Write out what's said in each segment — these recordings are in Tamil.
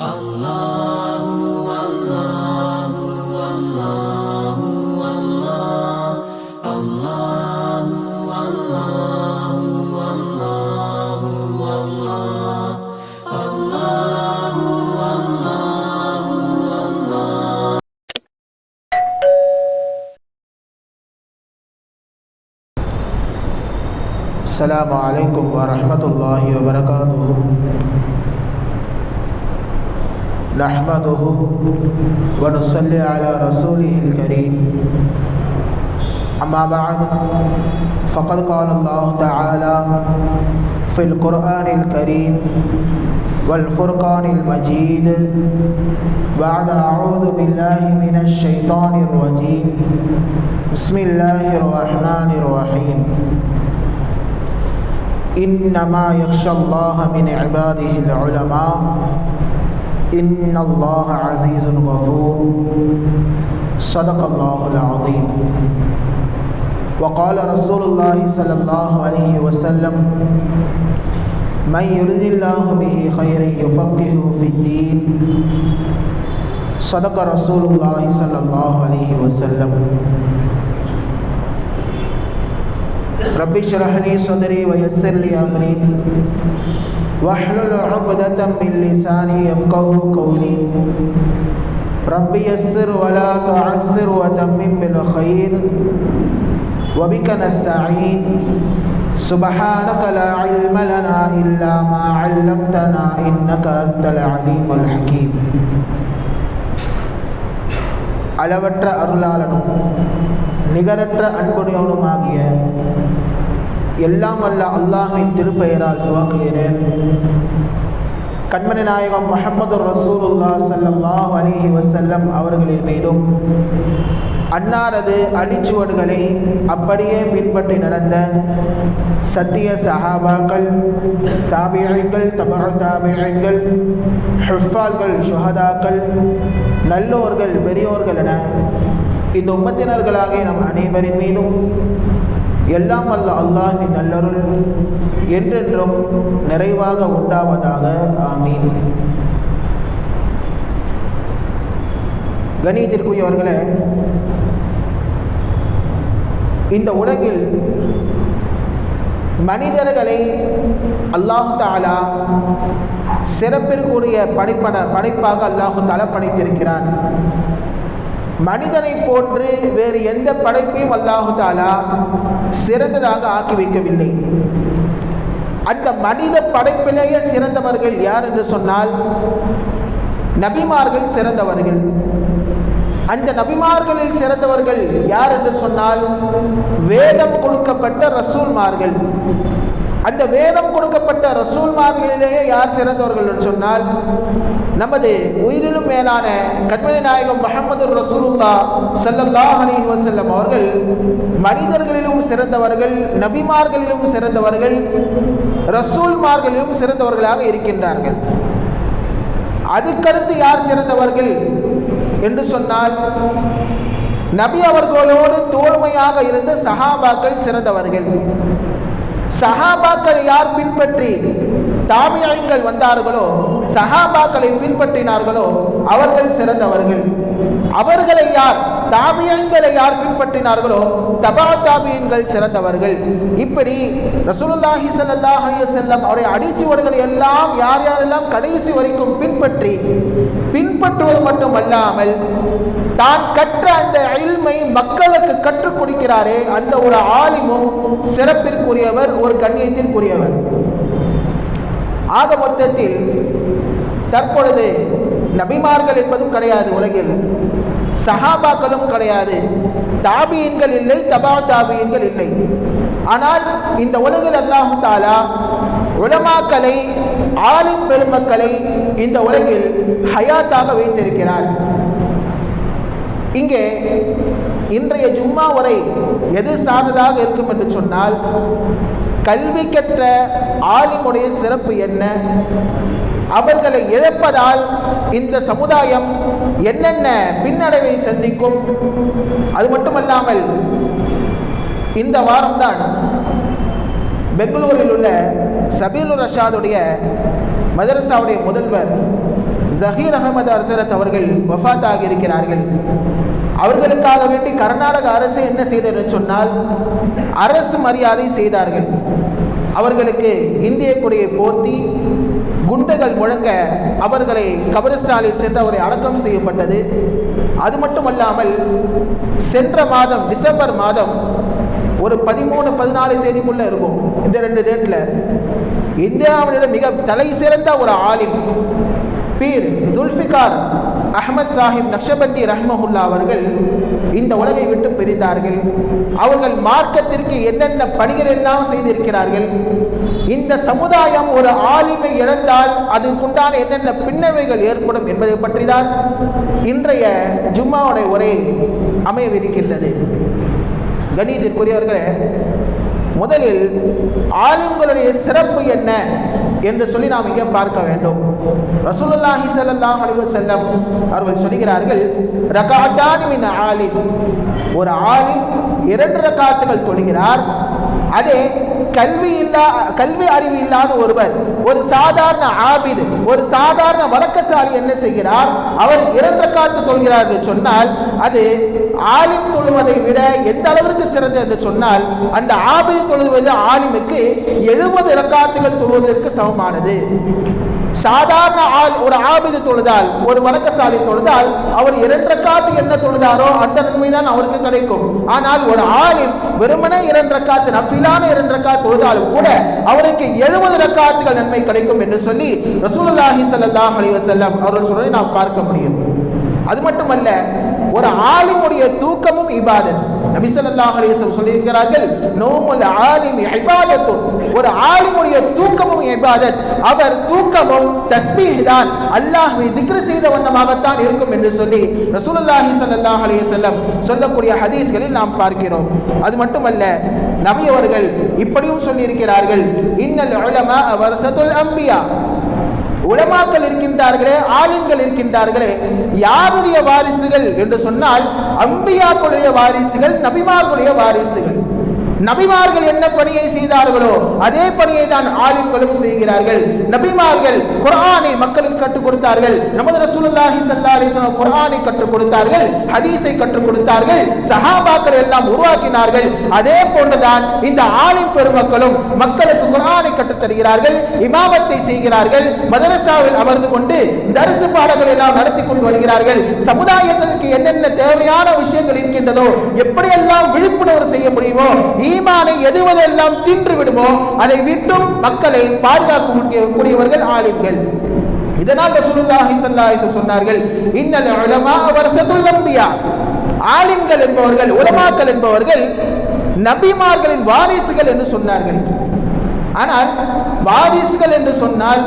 الله الله والله الله الله والله الله والله الله والله الله السلام عليكم ورحمة الله وبركاته نحمده ونصلي على رسوله الكريم. أما بعد فقد قال الله تعالى في القرآن الكريم والفرقان المجيد بعد أعوذ بالله من الشيطان الرجيم. بسم الله الرحمن الرحيم. إنما يخشى الله من عباده العلماء إن الله عزيز غفور. صدق الله العظيم. وقال رسول الله صلى الله عليه وسلم من يرد الله به خيرا يفقهه في الدين. صدق رسول الله صلى الله عليه وسلم. رب اشرح لي صدري ويسر لي امري واحلل عقدة من لساني يفقه قولي رب يسر ولا تعسر وتمم بالخير وبك نستعين سبحانك لا علم لنا إلا ما علمتنا إنك أنت العليم الحكيم அளவற்ற அருளாளனும் நிகரற்ற அன்புடையவனுமாகிய எல்லாம் அல்ல அல்லாஹின் திருப்பெயரால் துவங்குகிறேன். கண்மணி நாயகம் முகமது ரசூலுல்லா சல்லாஹ் அலிஹி வசல்லம் அவர்களின் மீதும் அன்னாரது அடிச்சுவடுகளை அப்படியே பின்பற்றி நடந்த சத்திய சஹாபாக்கள் தாபியங்கள் தபா தாபியங்கள் ஹிஃபால்கள் சுஹதாக்கள் நல்லோர்கள் பெரியோர்கள் என இந்த உம்மத்தினர்களாகிய நம் அனைவரின் மீதும் எல்லாம் அல்ல அல்லாஹின் நல்லருள் என்றென்றும் நிறைவாக உண்டாவதாக. ஆமீன். கணியத்திற்குரியவர்களே இந்த உலகில் மனிதர்களை அல்லாஹு தாலா சிறப்பிற்குரிய படைப்பட படைப்பாக அல்லாஹு தாலா படைத்திருக்கிறான். மனிதனை போன்று வேறு எந்த படைப்பையும் அல்லாஹு தாலா சிறந்ததாக ஆக்கி வைக்கவில்லை. அந்த மனித படைப்பிலேயே சிறந்தவர்கள் யார் என்று சொன்னால் நபிமார்கள் சிறந்தவர்கள். அந்த நபிமார்களில் சிறந்தவர்கள் யார் என்று சொன்னால் வேதம் கொடுக்கப்பட்ட ரசூல்மார்கள். அந்த வேதம் கொடுக்கப்பட்ட ரசூல்மார்களிலேயே யார் சிறந்தவர்கள் என்று சொன்னால் நமது உயிரிலும் மேலான கண்மணி நாயகம் முகமது ரசூலுல்லா சல்லல்லாஹ் அலி வசல்லம் அவர்கள் மனிதர்களிலும் சிறந்தவர்கள் நபிமார்களிலும் சிறந்தவர்கள் ரசூல்மார்களிலும் சிறந்தவர்களாக இருக்கின்றார்கள். அதுக்கடுத்து யார் சிறந்தவர்கள் என்று சொன்னால் நபி அவர்களோடு தோழ்மையாக இருந்த சஹாபாக்கள் சிறந்தவர்கள். சஹாபாக்களை யார் பின்பற்றி தாமியங்கள் வந்தார்களோ சஹாபாக்களை பின்பற்றினார்களோ அவர்கள் சிறந்தவர்கள். அவர்களை யார் தாபியங்களை யார் பின்பற்றினார்களோ தபா தாபியன்கள் சிறந்தவர்கள். இப்படி ரசூலுல்லாஹி சல்லாஹ் செல்லம் அவருடைய அடிச்சுவடுகளை எல்லாம் யார் யாரெல்லாம் கடைசி வரைக்கும் பின்பற்றி பின்பற்றுவது மட்டுமல்லாமல் தான் கற்ற அந்த அயில்மை மக்களுக்கு கற்றுக் கொடுக்கிறாரே அந்த ஒரு ஆலிமும் சிறப்பிற்குரியவர் ஒரு கண்ணியத்திற்குரியவர். ஆக மொத்தத்தில் தற்பொழுது நபிமார்கள் என்பதும் கிடையாது உலகில். சஹாபாக்களும் கிடையாது. தாபியன்கள் இல்லை தபா தாபியன்கள் இல்லை. ஆனால் இந்த உலகில் அல்லாஹு தாலா உலமாக்களை ஆலிம் பெருமக்களை இந்த உலகில் ஹயாத்தாக வைத்திருக்கிறார். இங்கே இன்றைய ஜும்மா உரை எது சார்ந்ததாக இருக்கும் என்று சொன்னால் கல்வி கற்ற ஆலிமுடைய சிறப்பு என்ன? அவர்களை இழப்பதால் இந்த சமுதாயம் என்னென்ன பின்னடைவை சந்திக்கும்? அது மட்டுமல்லாமல் இந்த வாரம்தான் பெங்களூரில் உள்ள சபீலுர் ரஷாதுடைய மதரசாவுடைய முதல்வர் ஜஹீர் அகமது அர்சரத் அவர்கள் வஃத் ஆகியிருக்கிறார்கள் அவர்களுக்காக வேண்டி கர்நாடக அரசு என்ன செய்தது சொன்னால் அரசு மரியாதை செய்தார்கள். அவர்களுக்கு இந்திய கொடியை போர்த்தி குண்டுகள் முழங்க அவர்களை கபரிஸ்தானில் சென்று அவரை அடக்கம் செய்யப்பட்டது. அது மட்டுமல்லாமல் சென்ற மாதம் டிசம்பர் மாதம் ஒரு பதிமூணு பதினாலு தேதிக்குள்ளே இருக்கும் இந்த ரெண்டு டேட்டில் இந்தியாவினிடம் மிக தலை சிறந்த ஒரு ஆலிம் பீர் துல்ஃபிகார் அஹமத் சாஹிப் நக்ஷபந்தி ரஹ்மஹுல்லா அவர்கள் இந்த உலகை விட்டு பிரிந்தார்கள். அவர்கள் மார்க்கத்திற்கு என்னென்ன பணிகள் எல்லாம் செய்திருக்கிறார்கள்? இந்த சமுதாயம் ஒரு ஆலிமை இழந்தால் அதற்குண்டான என்னென்ன பின்னவைகள் ஏற்படும் என்பதை பற்றி தான் இன்றைய ஜும்மாவுடைய உரை அமையவிருக்கின்றது. கணிதத்திற்குரியவர்களே முதலில் ஆளுங்களுடைய சிறப்பு என்ன? என்று சொல்லி நாம் இங்கே பார்க்க வேண்டும். ரசூலுல்லாஹி ஸல்லல்லாஹு அலைஹி வஸல்லம் அவர்கள் சொல்கிறார்கள் ரகாத்தான் மின் ஆலிம். ஒரு ஆலிம் இரண்டு ரகாத்துகள் தொழுகிறார் அதே கல்வி இல்லா கல்வி அறிவு இல்லாத ஒருவர் ஒரு சாதாரண ஆபிது ஒரு சாதாரண வழக்கசாலி என்ன செய்கிறார்? அவர் இரண்டு காத்து தொழுகிறார் என்று சொன்னால் அது ஆலிம் தொழுவதை விட எந்த அளவிற்கு சிறந்தது என்று சொன்னால் அந்த ஆபிது தொழுவது ஆலிமுக்கு எழுபது இறக்காத்துகள் தொழுவதற்கு சமமானது. சாதாரண ஆள் ஒரு ஆபிது தொழுதால் ஒரு வணக்கசாலி தொழுதால் அவர் இரண்டரை காத்து என்ன தொழுதாரோ அந்த நன்மை தான் அவருக்கு கிடைக்கும். ஆனால் ஒரு ஆளின் வெறுமனே இரண்டரை காத்து நஃபிலான இரண்டரை காத்து தொழுதாலும் கூட அவருக்கு எழுபது ரக்காத்துகள் நன்மை கிடைக்கும் என்று சொல்லி ரசூலுல்லாஹி சல்லாஹ் அலி வசல்லம் அவர்கள் சொல்வதை நாம் பார்க்க முடியும். அது மட்டுமல்ல ஒரு ஆளினுடைய தூக்கமும் இபாதத். நபிசல்லாஹ் அலிஸ்லம் சொல்லியிருக்கிறார்கள் நோமுல் ஆலிமி ஐபாதத்தும் ஒரு ஆலிமுடைய தூக்கமும் ஐபாதத் அவர் தூக்கமும் தஸ்பீஹ் தான். அல்லாஹ்வை திக்ர் செய்த வண்ணமாகத்தான் இருக்கும் என்று சொல்லி ரசூலுல்லாஹி சல்லாஹ் அலைஹி சொல்லக்கூடிய ஹதீஸ்களில் நாம் பார்க்கிறோம். அது மட்டுமல்ல நபி அவர்கள் இப்படியும் சொல்லியிருக்கிறார்கள் இன்னல் உலமா வரசத்துல் அம்பியா. உலமாக்கள் இருக்கின்றார்களே ஆளுங்கள் இருக்கின்றார்களே யாருடைய வாரிசுகள் என்று சொன்னால் அம்பியாக்களுடைய வாரிசுகள் நபிமார்களுடைய வாரிசுகள். நபிமார்கள் என்ன பணியை செய்தார்களோ அதே பணியை தான் ஆலிம்களும் செய்கிறார்கள். நபிமார்கள் குரானை மக்களுக்கு கற்றுக் கொடுத்தார்கள். நமது ரசூலுல்லாஹி ஸல்லல்லாஹு அலைஹி வஸல்லம் குர்ஆனை கற்றுக் கொடுத்தார்கள் ஹதீஸை கற்றுக் கொடுத்தார்கள் சஹாபாக்கள் எல்லாம் உருவாக்கினார்கள். அதே போன்றுதான் இந்த ஆலிம் பெருமக்களும் மக்களுக்கு குர்ஆனை கற்றுத் தருகிறார்கள் இமாமத்தை செய்கிறார்கள் மதரசாவில் அமர்ந்து கொண்டு தரிசு பாடங்கள் எல்லாம் நடத்தி கொண்டு வருகிறார்கள். சமுதாயத்திற்கு என்னென்ன தேவையான விஷயங்கள் இருக்கின்றதோ எப்படியெல்லாம் விழிப்புணர்வு செய்ய முடியுமோ ஈமானை எதுவதெல்லாம் தின்று விடுமோ அதை விட்டும் மக்களை பாதுகாக்க கூடியவர்கள் ஆலிம்கள் இதனால் ரசூலுல்லாஹி ஸல்லல்லாஹு அலைஹி சொன்னார்கள் இன்னல் உலமா வர்சத்துல் அன்பியா. ஆலிம்கள் என்பவர்கள் உலமாக்கள் என்பவர்கள் நபிமார்களின் வாரிசுகள் என்று சொன்னார்கள். ஆனால் வாரிசுகள் என்று சொன்னால்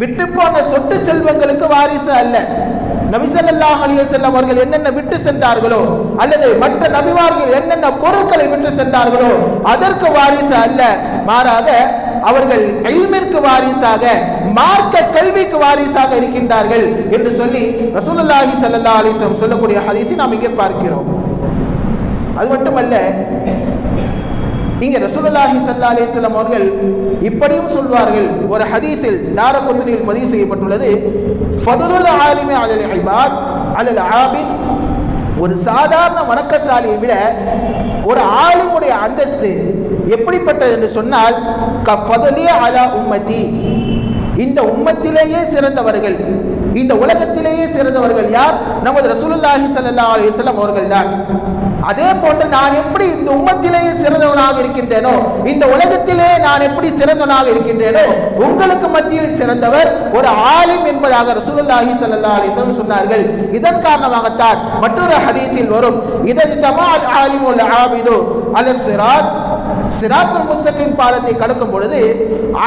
விட்டு போன செல்வங்களுக்கு வாரிசு அல்ல. நபிசல்லாஹ் அலிவசல்லம் அவர்கள் என்னென்ன விட்டு சென்றார்களோ அல்லது மற்ற நபிமார்கள் என்னென்ன பொருட்களை விட்டு சென்றார்களோ அதற்கு வாரிசு அல்ல. மாறாக அவர்கள் எல்மிற்கு வாரிசாக மார்க்க கல்விக்கு வாரிசாக இருக்கின்றார்கள் என்று சொல்லி ரசூலுல்லாஹி சல்லா அலைஹி சொல்லக்கூடிய ஹதீஸை நாம் இங்கே பார்க்கிறோம். அது மட்டுமல்ல இங்க ரசூலுல்லாஹி சல்லா அலிஸ்லாம் அவர்கள் இப்படியும் சொல்வார்கள். ஒரு ஹதீஸில் தாரகுத்னியில் பதிவு செய்யப்பட்டுள்ளது ஃபதுலுல் ஆலிமி அலல் இபாத் அலல் ஆபின் ஒரு சாதாரண வணக்கசாலியை விட ஒரு ஆளுமுடைய அந்தஸ்து எப்படிப்பட்டது என்று சொன்னால் கஃபதுலி அலா உம்மதி இந்த உம்மத்திலேயே சிறந்தவர்கள் இந்த உலகத்திலேயே சிறந்தவர்கள் யார்? நமது ரசூலுல்லாஹி சல்லா அலைஹி அவர்கள் தான். அதே போன்று நான் எப்படி இந்த உம்மத்திலேயே சிறந்தவனாக இருக்கின்றேனோ இந்த உலகத்திலே நான் எப்படி சிறந்தவனாக இருக்கின்றேனோ உங்களுக்கு மத்தியில் சிறந்தவர் ஒரு ஆலிம் என்பதாக ரசூலுல்லாஹி சல்லா அலைஹி சொன்னார்கள். இதன் காரணமாகத்தான் மற்றொரு ஹதீஸில் வரும். இதன் தமால் ஆலிமுல் ஆபிது அல சிராத் சிராத்துல் முஸ்தகிம் பாலத்தை கடக்கும் பொழுது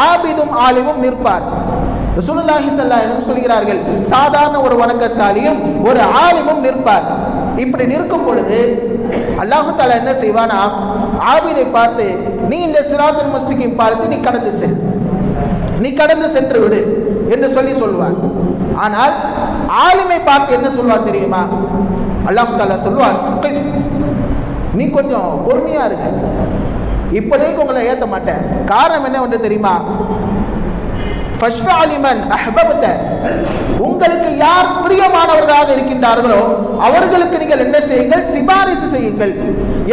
ஆபிதும் ஆலிமும் நிற்பார். ரசூலுல்லாஹி ஸல்லல்லாஹு சொல்கிறார்கள் சாதாரண ஒரு வணக்கசாலியும் ஒரு ஆலிமும் நிற்பார். இப்படி நிற்கும் பொழுது அல்லாஹு தாலா என்ன செய்வானா? ஆபிதை பார்த்து நீ இந்த சிராத்துல் முஸ்தகிம் பார்த்து நீ கடந்து செல். நீ கடந்து சென்று விடு என்று சொல்லி சொல்வார் ஆனால் ஆளுமை பார்த்து என்ன சொல்வார் தெரியுமா? அல்லாஹு தாலா சொல்வார் நீ கொஞ்சம் பொறுமையா இருங்க. இப்போதைக்கு உங்களை ஏற்ற மாட்டேன். காரணம் என்ன ஒன்று தெரியுமா? உங்களுக்கு யார் பிரியமானவர்களாக இருக்கின்றார்களோ அவர்களுக்கு நீங்கள் என்ன செய்யுங்கள்? சிபாரிசு செய்யுங்கள்.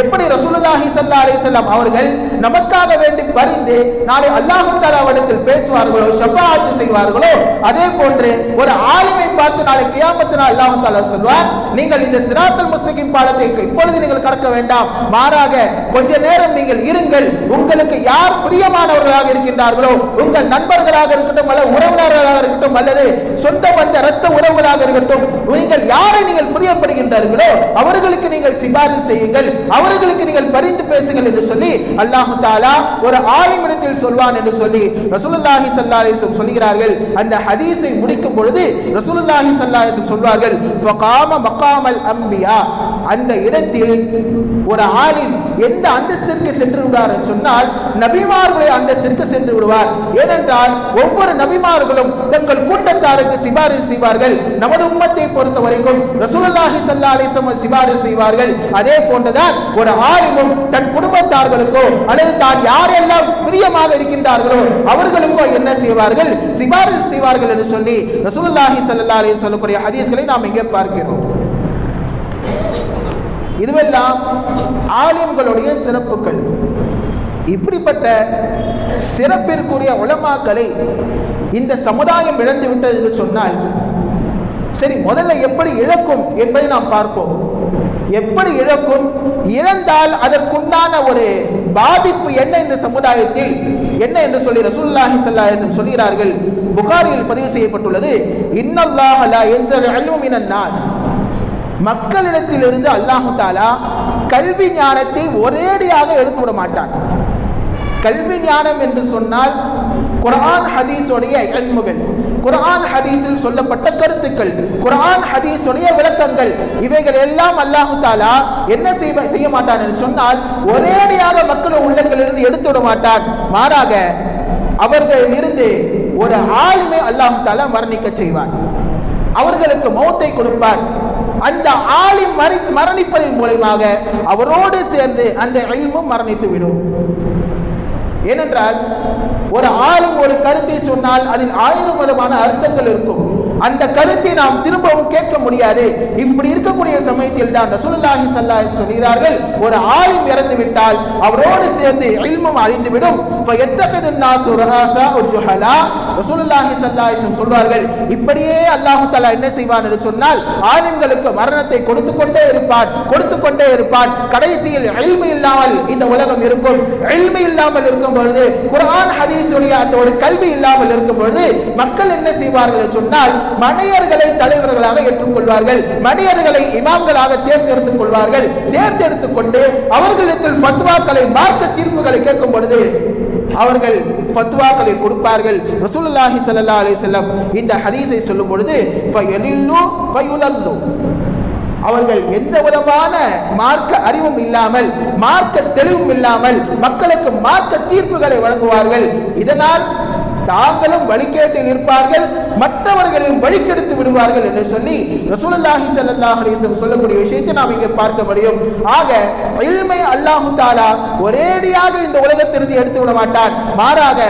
எப்படி ரசூலுல்லாஹி சல்லா அலி வஸல்லம் அவர்கள் நமக்காக வேண்டி பரிந்து நாளை அல்லாஹு தஆலாவிடத்தில் பேசுவார்களோ ஷபாத்து செய்வார்களோ அதே போன்று ஒரு ஆலிமை பார்த்து நாளை கியாமத்து நாள் அல்லாஹு தாலா சொல்வார் நீங்கள் இந்த சிராத்தல் முஸ்தகிம் பாடத்தை இப்பொழுது நீங்கள் கடக்க வேண்டாம். மாறாக கொஞ்ச நேரம் நீங்கள் இருங்கள். உங்களுக்கு யார் பிரியமானவர்களாக இருக்கின்றார்களோ உங்கள் நண்பர்களாக இருக்கட்டும் அல்லது உறவினர்களாக இருக்கட்டும் அல்லது சொந்த வந்த இரத்த உறவுகளாக இருக்கட்டும் நீங்கள் யாரை நீங்கள் புரிய அறியப்படுகின்றார்களோ அவர்களுக்கு நீங்கள் சிபாரிசு செய்யுங்கள் அவர்களுக்கு நீங்கள் பரிந்து பேசுங்கள் என்று சொல்லி அல்லாஹு தாலா ஒரு ஆலிமிடத்தில் சொல்வான் என்று சொல்லி ரசூலுல்லாஹி சல்லாஹிசம் சொல்கிறார்கள். அந்த ஹதீஸை முடிக்கும் பொழுது ரசூலுல்லாஹி சல்லாஹிசம் சொல்வார்கள் அம்பியா. அந்த இடத்தில் ஒரு ஆலிம் எந்த அந்தஸ்திற்கு சென்று விடுவார் சொன்னால் நபிமார்களை அந்தஸ்திற்கு சென்று விடுவார் ஏனென்றால் ஒவ்வொரு நபிமார்களும் தங்கள் கூட்டத்தாருக்கு சிபாரிசு செய்வார்கள். நமது உம்மத்தை பொறுத்த வரைக்கும் ரசூலுல்லாஹி சல்லா அலைஹி சிபாரிசு செய்வார்கள். அதே போன்றுதான் ஒரு ஆலிமும் தன் குடும்பத்தார்களுக்கோ அல்லது தான் யாரெல்லாம் பிரியமாக இருக்கின்றார்களோ அவர்களுக்கோ என்ன செய்வார்கள்? சிபாரிசு செய்வார்கள் என்று சொல்லி ரசூலுல்லாஹி சல்லா அலி சொல்லக்கூடிய ஹதீஸ்களை நாம் இங்கே பார்க்கிறோம். இதுவெல்லாம் ஆலிம்களுடைய சிறப்புகள். இப்படிப்பட்ட சிறப்பிற்குரிய உலமாக்களை இந்த சமுதாயம் இழந்து விட்டது என்று சொன்னால் சரி முதல்ல எப்படி இழக்கும் என்பதை நாம் பார்ப்போம். எப்படி இழக்கும்? இழந்தால் அதற்குண்டான ஒரு பாதிப்பு என்ன இந்த சமுதாயத்தில்? என்ன என்று சொல்லி ரசூல்லாஹி சல்லாஹம் சொல்கிறார்கள். புகாரியில் பதிவு செய்யப்பட்டுள்ளது இன்னல்லாஹலா லா யன்ஸல் இல்மு நாஸ். மக்களிடத்திலிருந்து அல்லாஹு தாலா கல்வி ஞானத்தை ஒரேடியாக எடுத்து விட மாட்டான். கல்வி ஞானம் என்று சொன்னால் குரான் ஹதீஸுடைய எல்முகள் குரான் ஹதீஸில் சொல்லப்பட்ட கருத்துக்கள் குரான் ஹதீஸுடைய விளக்கங்கள் இவைகள் எல்லாம் அல்லாஹு தாலா என்ன செய்ய செய்ய மாட்டான் என்று சொன்னால் ஒரேடியாக மக்கள் உள்ளங்களிலிருந்து எடுத்து விட மாட்டான். மாறாக அவர்கள் இருந்து ஒரு ஆளுமை அல்லாஹு தாலா மரணிக்க செய்வான். அவர்களுக்கு மௌத்தை கொடுப்பார் அந்த ஆலிம் மறை மரணிப்பதன் மூலயமாக அவரோடு சேர்ந்து அந்த இல்மும் மரணித்து விடும். ஏனென்றால் ஒரு ஆளும் ஒரு கருத்தை சொன்னால் அதில் ஆயிரம் விதமான அர்த்தங்கள் இருக்கும். அந்த கருத்தை நாம் திரும்பவும் கேட்க முடியாது. இப்படி இருக்கக்கூடிய சமயத்தில் தான் ரசூலுல்லாஹி சல்லாஹ் சொல்கிறார்கள் ஒரு ஆளும் இறந்து விட்டால் அவரோடு சேர்ந்து இல்மும் அழிந்துவிடும். இப்போ எத்தகது நாசு ரஹாசா ஒரு ஜுஹலா ரசூலுல்லாஹி சல்லாஹிசம் சொல்வார்கள் இப்படியே அல்லாஹு தஆலா என்ன செய்வான்? என்று சொன்னால் ஆலிம்களுக்கு மரணத்தை கொடுத்து கொண்டே இருப்பான் கொடுத்து கொண்டே இருப்பான். கடைசியில் இல்மு இல்லாமல் இந்த உலகம் இருக்கும். இல்மு இல்லாமல் இருக்கும் பொழுது குரான் ஹதீஸுடைய அந்த ஒரு கல்வி இல்லாமல் இருக்கும் பொழுது மக்கள் என்ன செய்வார்கள் சொன்னால் மனிதர்களை தலைவர்களாக ஏற்றுக்கொள்வார்கள். மனிதர்களை இமாம்களாக தேர்ந்தெடுத்துக் கொள்வார்கள். தேர்ந்தெடுத்துக் கொண்டு அவர்களிடத்தில் பத்வாக்களை மார்க்க தீர்ப்புகளை கேட்கும் பொழுது அவர்கள் ஃபத்வாக்களை கொடுப்பார்கள். ரசூலுல்லாஹி ஸல்லல்லாஹு அலைஹி வஸல்லம் இந்த ஹதீஸை சொல்லும் பொழுது ஃபயலில்லு ஃபயுலல்லு அவர்கள் எந்த விதமான மார்க்க அறிவும் இல்லாமல் மார்க்க தெளிவும் இல்லாமல் மக்களுக்கு மார்க்க தீர்ப்புகளை வழங்குவார்கள். இதனால் தாங்களும் வழிகேட்டில் இருப்பார்கள். மற்றவர்களையும் வழிக்கெடுத்து விடுவார்கள் என்று சொல்லி ரசூலுல்லாஹி சல்லாஹ் சொல்லக்கூடிய விஷயத்தை நாம் இங்கே பார்க்க முடியும். ஆக இல்மை அல்லாஹு தாலா ஒரேடியாக இந்த உலகத்திலிருந்து எடுத்து விட மாட்டான். மாறாக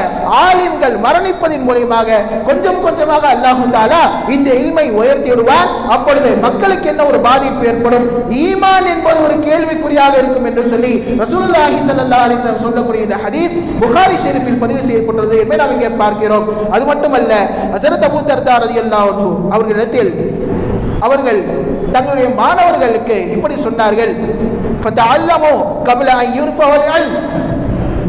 ஆலிம்கள் மரணிப்பதின் மூலியமாக கொஞ்சம் கொஞ்சமாக அல்லாஹு தாலா இந்த இல்மை உயர்த்தி விடுவான். அப்பொழுது மக்களுக்கு என்ன ஒரு பாதிப்பு ஏற்படும்? ஈமான் என்பது ஒரு கேள்விக்குறியாக இருக்கும் என்று சொல்லி ரசூலுல்லாஹி சல்லாஹ் அலைஹி சொல்லக்கூடிய இந்த ஹதீஸ் புகாரி ஷெரீஃபில் பதிவு செய்யப்பட்டுள்ளது என்பதை நாம் இங்கே பார்க்கிறோம். அது மட்டுமல்ல ஹசரத் அபூ தர்தா ரலியல்லாஹு அவர்களிடத்தில் அவர்கள் தங்களுடைய மாணவர்களுக்கு இப்படி சொன்னார்கள்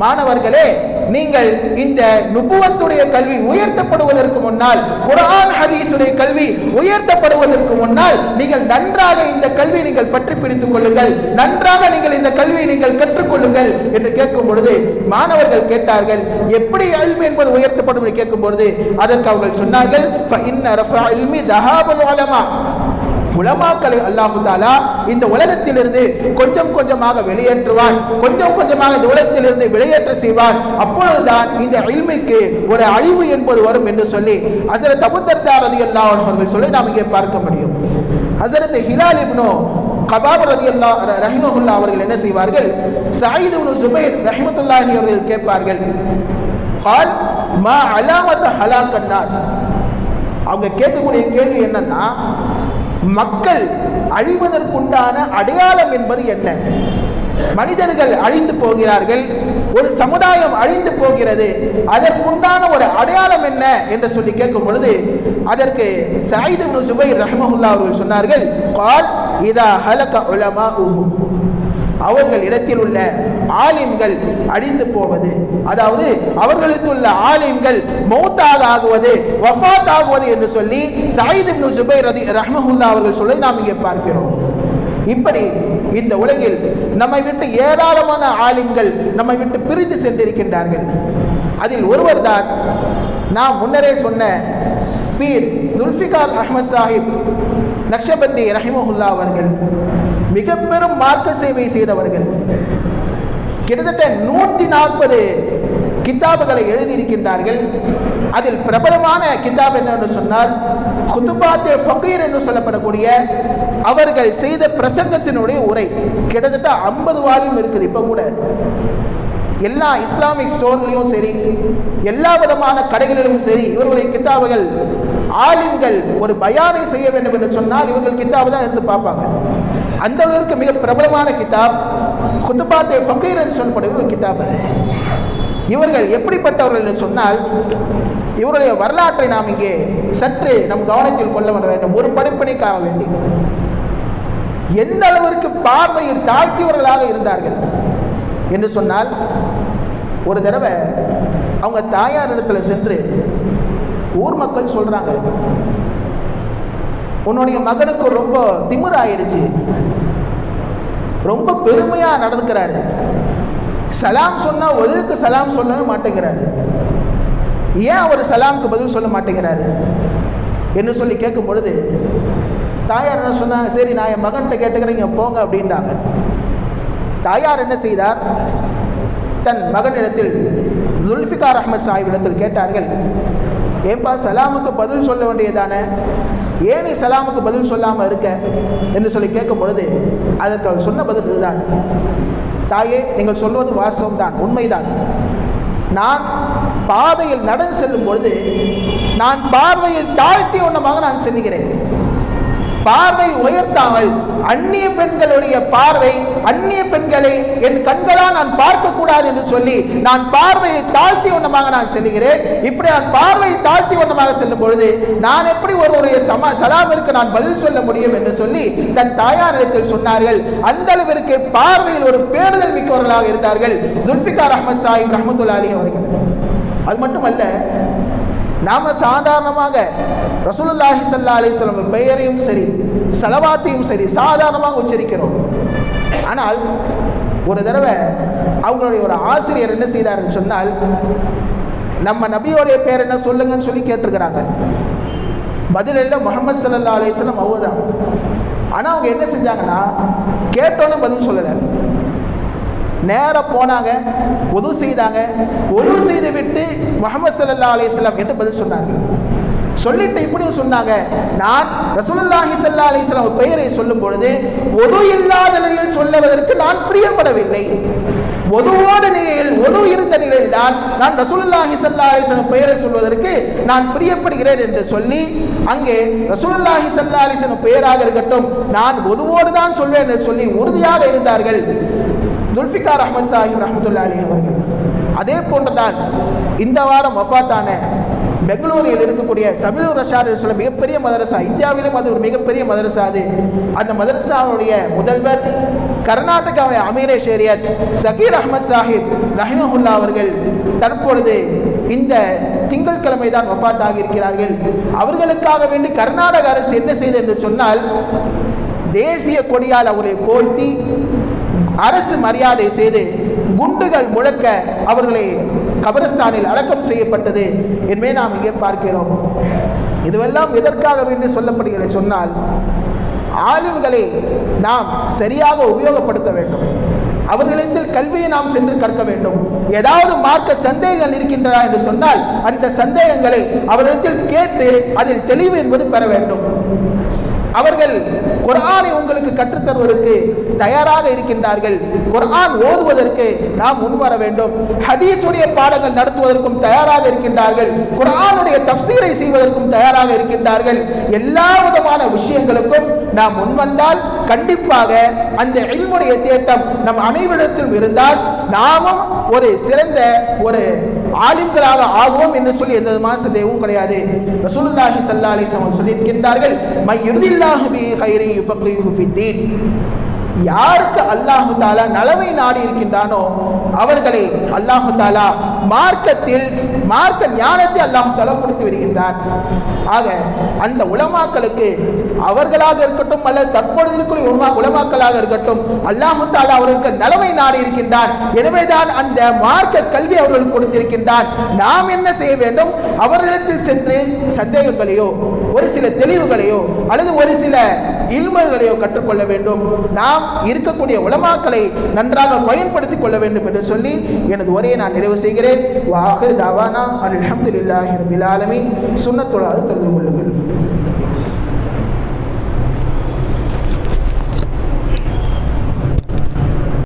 மாணவர்களே நீங்கள் இந்த நுபுவத்துடைய கல்வி உயர்த்தப்படுவதற்கு முன்னால் குரான் ஹதீஸுடைய கல்வி உயர்த்தப்படுவதற்கு முன்னால் நீங்கள் நன்றாக இந்த கல்வி நீங்கள் பற்றி பிடித்துக் கொள்ளுங்கள். நன்றாக நீங்கள் இந்த கல்வியை நீங்கள் கற்றுக்கொள்ளுங்கள் என்று கேட்கும் பொழுது மாணவர்கள் கேட்டார்கள் எப்படி அல்மி என்பது உயர்த்தப்படும்? என்று கேட்கும் பொழுது அதற்கு அவர்கள் சொன்னார்கள் உலமாக்கள் அல்லாஹு தாலா இந்த உலகத்திலிருந்து கொஞ்சம் கொஞ்சமாக வெளியேற்றுவான் கொஞ்சம் கொஞ்சமாக இந்த உலகத்திலிருந்து வெளியேற்ற செய்வான் அப்பொழுதுதான் இந்த அழிமைக்கு ஒரு அழிவு என்பது வரும் என்று சொல்லி அசரத் தபுத்தர்தார் ரதி அல்லா அவர்கள் சொல்லி நாம் இங்கே பார்க்க முடியும். ஹசரத் ஹிலால் இப்னோ கபாப் அல்லா ரஹிமகுல்லா அவர்கள் என்ன செய்வார்கள்? சாயித் இப்னு ஜுபைர் ரஹிமத்துல்லாஹி அவர்கள் கேட்பார்கள் கால் மா அலாமத் ஹலாக் அன்னாஸ் அவங்க கேட்கக்கூடிய கேள்வி என்னன்னா மக்கள் அழிவதற்குண்டான அடையாளம் என்பது என்ன? மனிதர்கள் அழிந்து போகிறார்கள் ஒரு சமுதாயம் அழிந்து போகிறது அதற்குண்டான ஒரு அடையாளம் என்ன என்று சொல்லி கேட்கும் பொழுது அதற்கு சாயிது ஜுபைர் ரஹமஹுல்லா அவர்கள் சொன்னார்கள் கால் இதா ஹலக உலமா அவர்கள் இடத்தில் உள்ள ஆலிம்கள் அழிந்து போவது. அதாவது அவர்களுக்கு உள்ள ஆலிம்கள் மௌத்தாக ஆகுவது வஃத் ஆகுவது என்று சொல்லி சாயித் இப்னு ஜுபைர் ரதி ரஹ்மஹுல்லா அவர்கள் சொல்லி நாம் இங்கே பார்க்கிறோம். இப்படி இந்த உலகில் நம்மை விட்டு ஏராளமான ஆலிம்கள் நம்மை விட்டு பிரிந்து சென்றிருக்கின்றார்கள். அதில் ஒருவர் தான் நான் முன்னரே சொன்ன பீர் துல்ஃபிகார் அஹமத் சாஹிப் நக்ஷபந்தி ரஹிமஹுல்லா அவர்கள் மிக பெரும் மார்க்க சேவை செய்தவர்கள். கிட்டத்தட்ட நூற்றி நாற்பது கித்தாபுகளை எழுதியிருக்கின்றார்கள். அதில் பிரபலமான கித்தாப் என்னென்று சொன்னால் குத்துபாத்தே ஃபக்கீர் என்று சொல்லப்படக்கூடிய அவர்கள் செய்த பிரசங்கத்தினுடைய உரை. கிட்டத்தட்ட ஐம்பது வால்யூம் இருக்குது இப்போ கூட. எல்லா இஸ்லாமிக் ஸ்டோர்லையும் சரி எல்லா விதமான கடைகளிலும் சரி இவர்களுடைய கித்தாபுகள் ஆலிம்கள் ஒரு பயானை செய்ய வேண்டும் என்று சொன்னால் இவர்கள் கித்தாபு தான் எடுத்து பார்ப்பாங்க. அந்த அளவிற்கு மிக பிரபலமான கிதாப் குத்துபாத்தே ஃபக்கீர் என்று சொல்லக்கூடிய ஒரு கிதாப் அது. இவர்கள் எப்படிப்பட்டவர்கள் என்று சொன்னால் இவருடைய வரலாற்றை நாம் இங்கே சற்று நம் கவனத்தில் கொள்ள வர வேண்டும். ஒரு படிப்பினைக்காக வேண்டி. எந்த அளவிற்கு பார்வையில் தாழ்த்தியவர்களாக இருந்தார்கள் என்று சொன்னால் ஒரு தடவை அவங்க தாயார் இடத்துல சென்று ஊர் மக்கள் சொல்றாங்க உன்னுடைய மகனுக்கு ரொம்ப திமிர் ஆயிடுச்சு ரொம்ப பெருமையாக நடந்துக்கிறாரு. சலாம் சொன்னால் ஒதுக்கு சலாம் சொல்லவே மாட்டேங்கிறாரு. ஏன் அவர் சலாமுக்கு பதில் சொல்ல மாட்டேங்கிறாரு? என்று சொல்லி கேட்கும் பொழுது தாயார் என்ன சொன்னாங்க? சரி நான் என் மகன்கிட்ட கேட்டுக்கிறேங்க போங்க அப்படின்றாங்க. தாயார் என்ன செய்தார்? தன் மகனிடத்தில் ஜுல்ஃபிகார் அஹமத் சாஹிபிடத்தில் கேட்டார்கள் ஏன்பா சலாமுக்கு பதில் சொல்ல வேண்டியதானே ஏன் நீ சலாமுக்கு பதில் சொல்லாமல் இருக்க? என்று சொல்லி கேட்கும் பொழுது அதற்கு அவள் சொன்ன பதில் இதுதான். தாயே நீங்கள் சொல்வது வாஸ்தவம் தான் உண்மைதான். நான் பாதையில் நடந்து செல்லும் பொழுது நான் பார்வையில் தாழ்த்தி ஒன்றமாக நான் செல்லுகிறேன். பார்வை உயர்த்தாமல் அந்நிய பெண்களுடைய பார்வை அந்நிய பெண்களை என் கண்களால் நான் பார்க்க கூடாது என்று சொல்லி நான் பார்வையை தாழ்த்தி ஒன்றமாக நான் செல்கிறேன் இப்படி நான் பார்வையை தாழ்த்தி ஒன்றமாக செல்லும் பொழுது நான் எப்படி ஒருவருடைய சம சலாமிற்கு நான் பதில் சொல்ல முடியும் என்று சொல்லி தன் தாயாரிடத்தில் சொன்னார்கள். அந்த அளவிற்கு பார்வையில் ஒரு பேருதல் மிக்கவர்களாக இருந்தார்கள். துல்பிகார் அஹமத் சாஹிப் ரஹமத்துல்லா அலி அவர்கள். அது மட்டுமல்ல நாம சாதாரணமாக ரசூலுல்லாஹி சல்லா அலைஹி பெயரையும் சரி சலவாத்தையும் சரி சாதாரணமாக உச்சரிக்கிறோம். ஆனால் ஒரு தடவை அவங்களுடைய ஒரு ஆசிரியர் என்ன செய்தாருன்னு சொன்னால் நம்ம நபியோடைய பேர் என்ன சொல்லுங்கன்னு சொல்லி கேட்டிருக்கிறாங்க. பதில் இல்லை முகமது சல்லா அலிஸ்லம் அவ்வளோதான் ஆனால் அவங்க என்ன செஞ்சாங்கன்னா கேட்டோன்னு பதில் சொல்லலை. நேராக போனாங்க உது செய்தாங்க. உது செய்து விட்டு முகமது சல்லா அலிஸ்லாம் என்று பதில் சொன்னார்கள்? சொல்லிட்டு இப்படியும் சொன்னாங்க. நான் ரசூலுல்லாஹி சல்லா அலிஸ்லாம் பெயரை சொல்லும் பொழுது ஒது இல்லாத நிலையில் சொல்லுவதற்கு நான் பிரியப்படவில்லை. ஒதுவோட நிலையில் ஒது இருந்த நிலையில் தான் நான் ரசூலுல்லாஹி சல்லா அலைஹி பெயரை சொல்வதற்கு நான் பிரியப்படுகிறேன் என்று சொல்லி அங்கே ரசூலுல்லாஹி சல்லா அலைஹி பெயராக இருக்கட்டும் நான் ஒதுவோடு தான் சொல்வேன் என்று சொல்லி உறுதியாக இருந்தார்கள். துல்ஃபிகார் அஹமத் சாஹிப் ரஹமத்துல்லா அலி அவர்கள். அதே போன்றுதான் இந்த வாரம் வஃபாத்தான பெங்களூரில் இருக்கக்கூடிய சபீர் ரஷார் சொல்ல மிகப்பெரிய மதரசா இந்தியாவிலும் அது ஒரு மிகப்பெரிய மதரசா அது. அந்த மதரசாவுடைய முதல்வர் கர்நாடகாவுடைய அமீரே ஷேரியத் சகீர் அஹமத் சாஹிப் ரஹிமஹுல்லா அவர்கள் தற்பொழுது இந்த திங்கட்கிழமை தான் வஃத் ஆகியிருக்கிறார்கள் அவர்களுக்காக வேண்டி கர்நாடக அரசு என்ன செய்தது என்று சொன்னால் தேசிய கொடியால் அவரை போழ்த்தி அரசு மரியாதை செய்து குண்டுகள் முழக்க அவர்களை கபரஸ்தானில் அடக்கம் செய்யப்பட்டது என்பதை நாம் இங்கே பார்க்கிறோம். இதுவெல்லாம் எதற்காக வேண்டி சொல்லப்படுகிறது சொன்னால் ஆளுங்களை நாம் சரியாக உபயோகப்படுத்த வேண்டும். அவர்களிடத்தில் கல்வியை நாம் சென்று கற்க வேண்டும். ஏதாவது மார்க்க சந்தேகங்கள் இருக்கின்றதா என்று சொன்னால் அந்த சந்தேகங்களை அவர்களிடத்தில் கேட்டு அதில் தெளிவு என்பது பெற வேண்டும். அவர்கள் குரானை உங்களுக்கு கற்றுத்தருவதற்கு தயாராக இருக்கின்றார்கள். குர்ஆன் ஓதுவதற்கு நாம் முன்வர வேண்டும். ஹதீஸுடைய பாடங்கள் நடத்துவதற்கும் தயாராக இருக்கின்றார்கள். குரானுடைய தப்சீரை செய்வதற்கும் தயாராக இருக்கின்றார்கள். எல்லா விதமான விஷயங்களுக்கும் நாம் முன்வந்தால் கண்டிப்பாக அந்த இல்முடைய தேட்டம் நம் அனைவரிடத்திலும் இருந்தால் நாமும் ஒரு சிறந்த ஒரு ஆலிம்களாக ஆகுவோம் என்று சொல்லி எந்த விதமான சந்தேகமும் கிடையாது. ரசூலுல்லாஹி சல்லா அலைஹி சொல்லியிருக்கின்றார்கள் மை யுரிதில்லாஹு பி ஹைரி யுஃபக்கிஹு ஃபித்தீன் யாருக்கு அல்லாஹு தாலா நலவை நாடி இருக்கின்றானோ அவர்களை அல்லாஹு தாலா மார்க்கத்தில் மார்க்க ஞானத்தை அல்லாம் தலை கொடுத்து வருகின்றார் ஆக அந்த உலமாக்களுக்கு அவர்களாக இருக்கட்டும் அல்லது தற்பொழுது இருக்கக்கூடிய உலமா உலமாக்களாக இருக்கட்டும் அல்லாமுத்தால் அவர்களுக்கு நலவை நாடி இருக்கின்றார் எனவேதான் அந்த மார்க்க கல்வி அவர்கள் கொடுத்திருக்கின்றார் நாம் என்ன செய்ய வேண்டும்? அவர்களிடத்தில் சென்று சந்தேகங்களையோ ஒரு சில தெளிவுகளையோ அல்லது ஒரு சில இல்மல்களையோ கற்றுக்கொள்ள வேண்டும். நாம் இருக்கக்கூடிய உலமாக்களை நன்றாக பயன்படுத்திக் கொள்ள வேண்டும் என்று சொல்லி எனது உரையை நான் நிறைவு செய்கிறேன். வாஹு தாவானா அல்ஹம்துலில்லாஹி ரபில் ஆலமீன். சுன்னத்தோடு தொழுது கொள்ளுங்கள்.